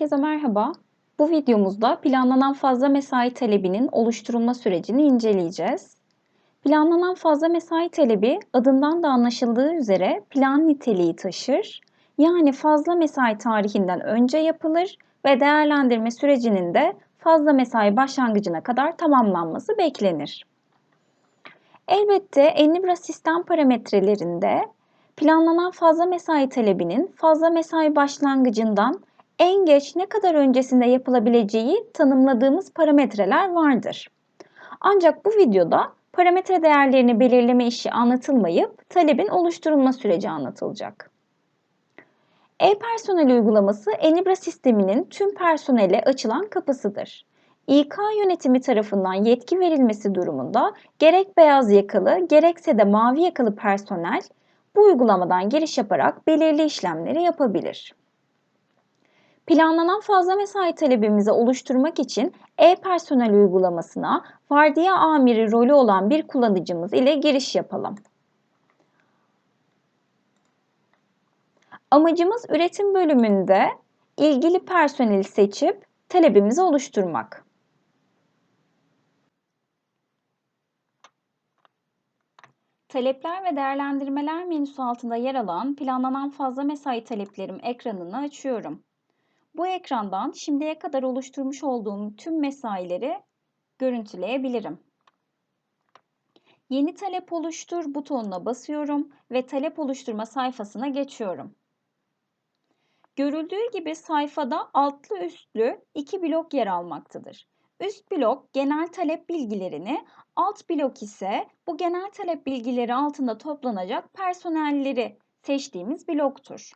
Herkese merhaba. Bu videomuzda planlanan fazla mesai talebinin oluşturulma sürecini inceleyeceğiz. Planlanan fazla mesai talebi adından da anlaşıldığı üzere plan niteliği taşır. Yani fazla mesai tarihinden önce yapılır ve değerlendirme sürecinin de fazla mesai başlangıcına kadar tamamlanması beklenir. Elbette Ennibra sistem parametrelerinde planlanan fazla mesai talebinin fazla mesai başlangıcından en geç ne kadar öncesinde yapılabileceği tanımladığımız parametreler vardır. Ancak bu videoda parametre değerlerini belirleme işi anlatılmayıp talebin oluşturulma süreci anlatılacak. E-personel uygulaması Enibra sisteminin tüm personele açılan kapısıdır. İK yönetimi tarafından yetki verilmesi durumunda gerek beyaz yakalı gerekse de mavi yakalı personel bu uygulamadan giriş yaparak belirli işlemleri yapabilir. Planlanan fazla mesai talebimizi oluşturmak için e-personel uygulamasına vardiya amiri rolü olan bir kullanıcımız ile giriş yapalım. Amacımız üretim bölümünde ilgili personeli seçip talebimizi oluşturmak. Talepler ve değerlendirmeler menüsü altında yer alan planlanan fazla mesai taleplerim ekranını açıyorum. Bu ekrandan şimdiye kadar oluşturmuş olduğum tüm mesaileri görüntüleyebilirim. Yeni talep oluştur butonuna basıyorum ve talep oluşturma sayfasına geçiyorum. Görüldüğü gibi sayfada altlı üstlü iki blok yer almaktadır. Üst blok genel talep bilgilerini, alt blok ise bu genel talep bilgileri altında toplanacak personelleri seçtiğimiz bloktur.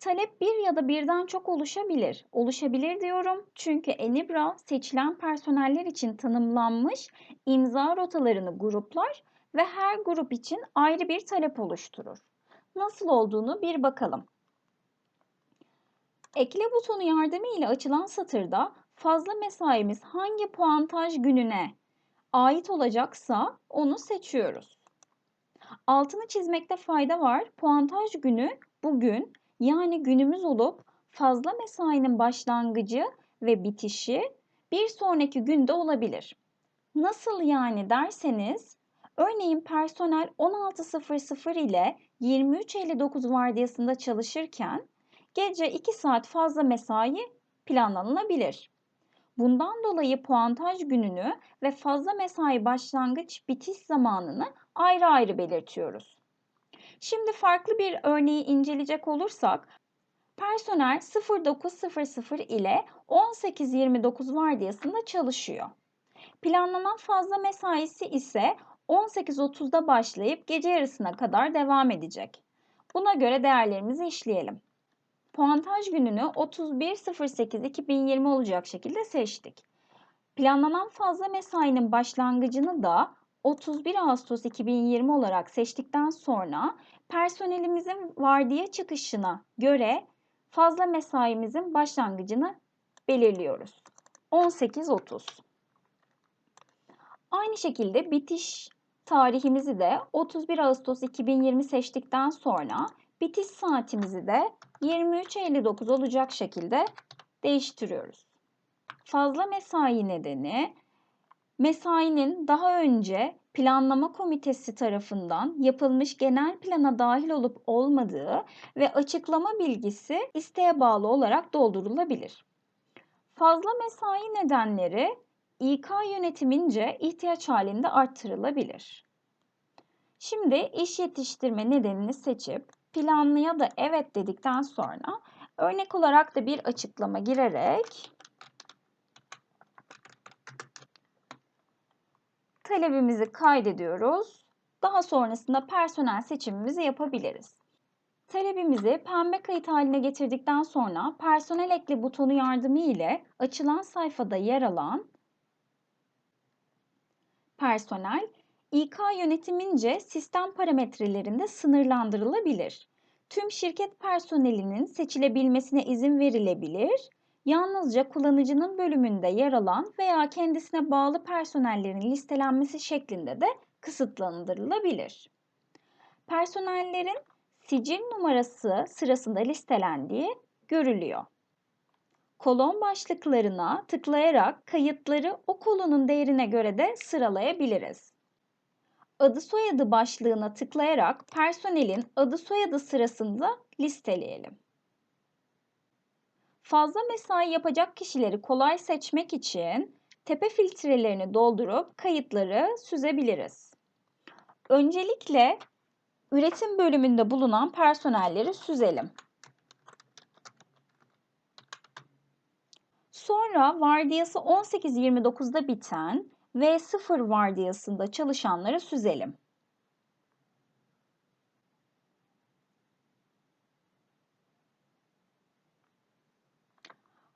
Talep bir ya da birden çok oluşabilir. Oluşabilir diyorum çünkü Enibra seçilen personeller için tanımlanmış imza rotalarını gruplar ve her grup için ayrı bir talep oluşturur. Nasıl olduğunu bir bakalım. Ekle butonu yardımıyla açılan satırda fazla mesaimiz hangi puantaj gününe ait olacaksa onu seçiyoruz. Altını çizmekte fayda var. Puantaj günü bugün yani günümüz olup fazla mesainin başlangıcı ve bitişi bir sonraki günde olabilir. Nasıl yani derseniz örneğin personel 16.00 ile 23.59 vardiyasında çalışırken gece 2 saat fazla mesai planlanabilir. Bundan dolayı puantaj gününü ve fazla mesai başlangıç bitiş zamanını ayrı ayrı belirtiyoruz. Şimdi farklı bir örneği inceleyecek olursak personel 09.00 ile 18.29 vardiyasında çalışıyor. Planlanan fazla mesaisi ise 18.30'da başlayıp gece yarısına kadar devam edecek. Buna göre değerlerimizi işleyelim. Puantaj gününü 31.08.2020 olacak şekilde seçtik. Planlanan fazla mesainin başlangıcını da 31 Ağustos 2020 olarak seçtikten sonra personelimizin vardiya çıkışına göre fazla mesaimizin başlangıcını belirliyoruz. 18.30. Aynı şekilde bitiş tarihimizi de 31 Ağustos 2020 seçtikten sonra bitiş saatimizi de 23.59 olacak şekilde değiştiriyoruz. Fazla mesai nedeni mesainin daha önce planlama komitesi tarafından yapılmış genel plana dahil olup olmadığı ve açıklama bilgisi isteğe bağlı olarak doldurulabilir. Fazla mesai nedenleri İK yönetimince ihtiyaç halinde arttırılabilir. Şimdi iş yetiştirme nedenini seçip planlıya da evet dedikten sonra örnek olarak da bir açıklama girerek talebimizi kaydediyoruz. Daha sonrasında personel seçimimizi yapabiliriz. Talebimizi pembe kayıt haline getirdikten sonra personel ekle butonu yardımı ile açılan sayfada yer alan personel İK yönetimince sistem parametrelerinde sınırlandırılabilir. Tüm şirket personelinin seçilebilmesine izin verilebilir yalnızca kullanıcının bölümünde yer alan veya kendisine bağlı personellerin listelenmesi şeklinde de kısıtlandırılabilir. Personellerin sicil numarası sırasında listelendiği görülüyor. Kolon başlıklarına tıklayarak kayıtları o kolonun değerine göre de sıralayabiliriz. Adı soyadı başlığına tıklayarak personelin adı soyadı sırasında listeleyelim. Fazla mesai yapacak kişileri kolay seçmek için tepe filtrelerini doldurup kayıtları süzebiliriz. Öncelikle üretim bölümünde bulunan personelleri süzelim. Sonra vardiyası 18.29'da biten V0 vardiyasında çalışanları süzelim.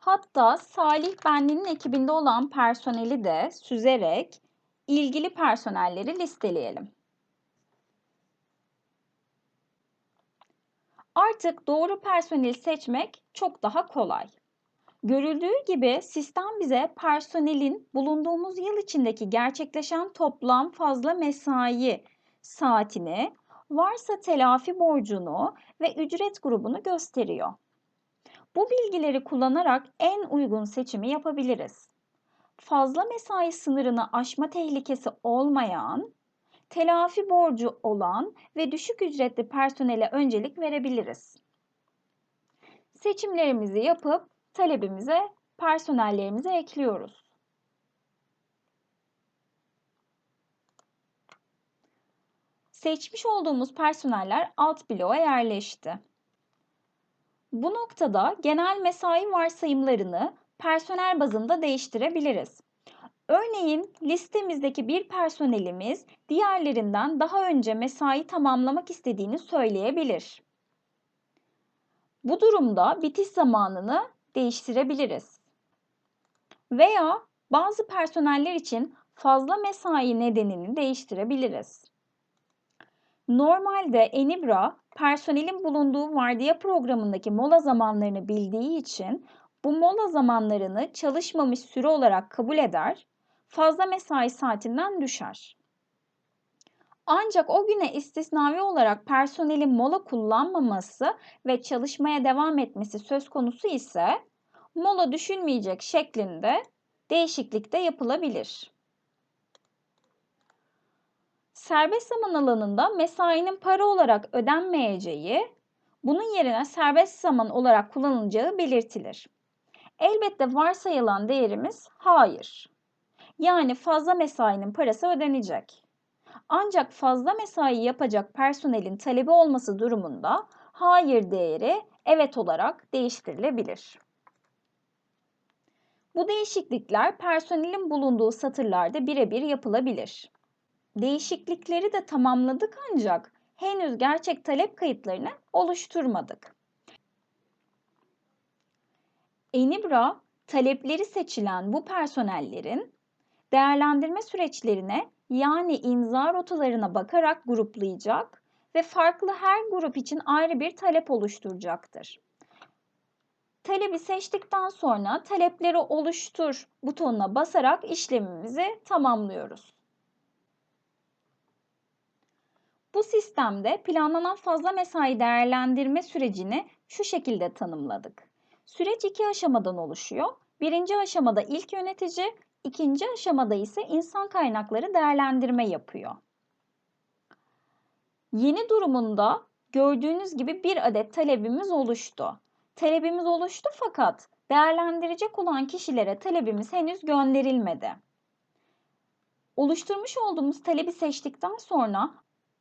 Hatta Salih Benli'nin ekibinde olan personeli de süzerek ilgili personelleri listeleyelim. Artık doğru personeli seçmek çok daha kolay. Görüldüğü gibi sistem bize personelin bulunduğumuz yıl içindeki gerçekleşen toplam fazla mesai saatini, varsa telafi borcunu ve ücret grubunu gösteriyor. Bu bilgileri kullanarak en uygun seçimi yapabiliriz. Fazla mesai sınırını aşma tehlikesi olmayan, telafi borcu olan ve düşük ücretli personele öncelik verebiliriz. Seçimlerimizi yapıp talebimize personellerimizi ekliyoruz. Seçmiş olduğumuz personeller alt bloğa yerleşti. Bu noktada genel mesai varsayımlarını personel bazında değiştirebiliriz. Örneğin listemizdeki bir personelimiz diğerlerinden daha önce mesai tamamlamak istediğini söyleyebilir. Bu durumda bitiş zamanını değiştirebiliriz. Veya bazı personeller için fazla mesai nedenini değiştirebiliriz. Normalde Enibra personelin bulunduğu vardiya programındaki mola zamanlarını bildiği için bu mola zamanlarını çalışmamış süre olarak kabul eder, fazla mesai saatinden düşer. Ancak o güne istisnavi olarak personelin mola kullanmaması ve çalışmaya devam etmesi söz konusu ise mola düşünmeyecek şeklinde değişiklik de yapılabilir. Serbest zaman alanında mesainin para olarak ödenmeyeceği, bunun yerine serbest zaman olarak kullanılacağı belirtilir. Elbette varsayılan değerimiz hayır. Yani fazla mesainin parası ödenecek. Ancak fazla mesai yapacak personelin talebi olması durumunda hayır değeri evet olarak değiştirilebilir. Bu değişiklikler personelin bulunduğu satırlarda birebir yapılabilir. Değişiklikleri de tamamladık ancak henüz gerçek talep kayıtlarını oluşturmadık. Enibra talepleri seçilen bu personellerin değerlendirme süreçlerine yani imza rotalarına bakarak gruplayacak ve farklı her grup için ayrı bir talep oluşturacaktır. Talebi seçtikten sonra talepleri oluştur butonuna basarak işlemimizi tamamlıyoruz. Bu sistemde planlanan fazla mesai değerlendirme sürecini şu şekilde tanımladık. Süreç iki aşamadan oluşuyor. Birinci aşamada ilk yönetici, ikinci aşamada ise insan kaynakları değerlendirme yapıyor. Yeni durumunda gördüğünüz gibi bir adet talebimiz oluştu. Talebimiz oluştu fakat değerlendirecek olan kişilere talebimiz henüz gönderilmedi. Oluşturmuş olduğumuz talebi seçtikten sonra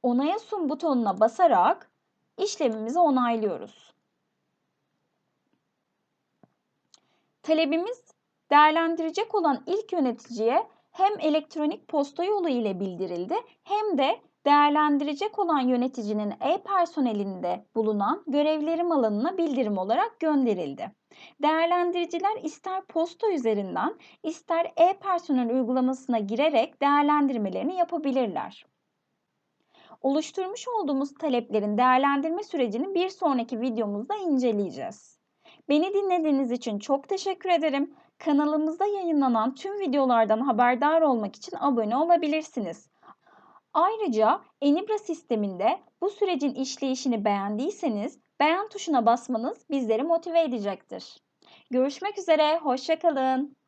onaya sun butonuna basarak işlemimizi onaylıyoruz. Talebimiz değerlendirecek olan ilk yöneticiye hem elektronik posta yolu ile bildirildi hem de değerlendirecek olan yöneticinin e-personelinde bulunan görevlerim alanına bildirim olarak gönderildi. Değerlendiriciler ister posta üzerinden ister e-personel uygulamasına girerek değerlendirmelerini yapabilirler. Oluşturmuş olduğumuz taleplerin değerlendirme sürecini bir sonraki videomuzda inceleyeceğiz. Beni dinlediğiniz için çok teşekkür ederim. Kanalımızda yayınlanan tüm videolardan haberdar olmak için abone olabilirsiniz. Ayrıca Enibra sisteminde bu sürecin işleyişini beğendiyseniz beğen tuşuna basmanız bizleri motive edecektir. Görüşmek üzere, hoşça kalın.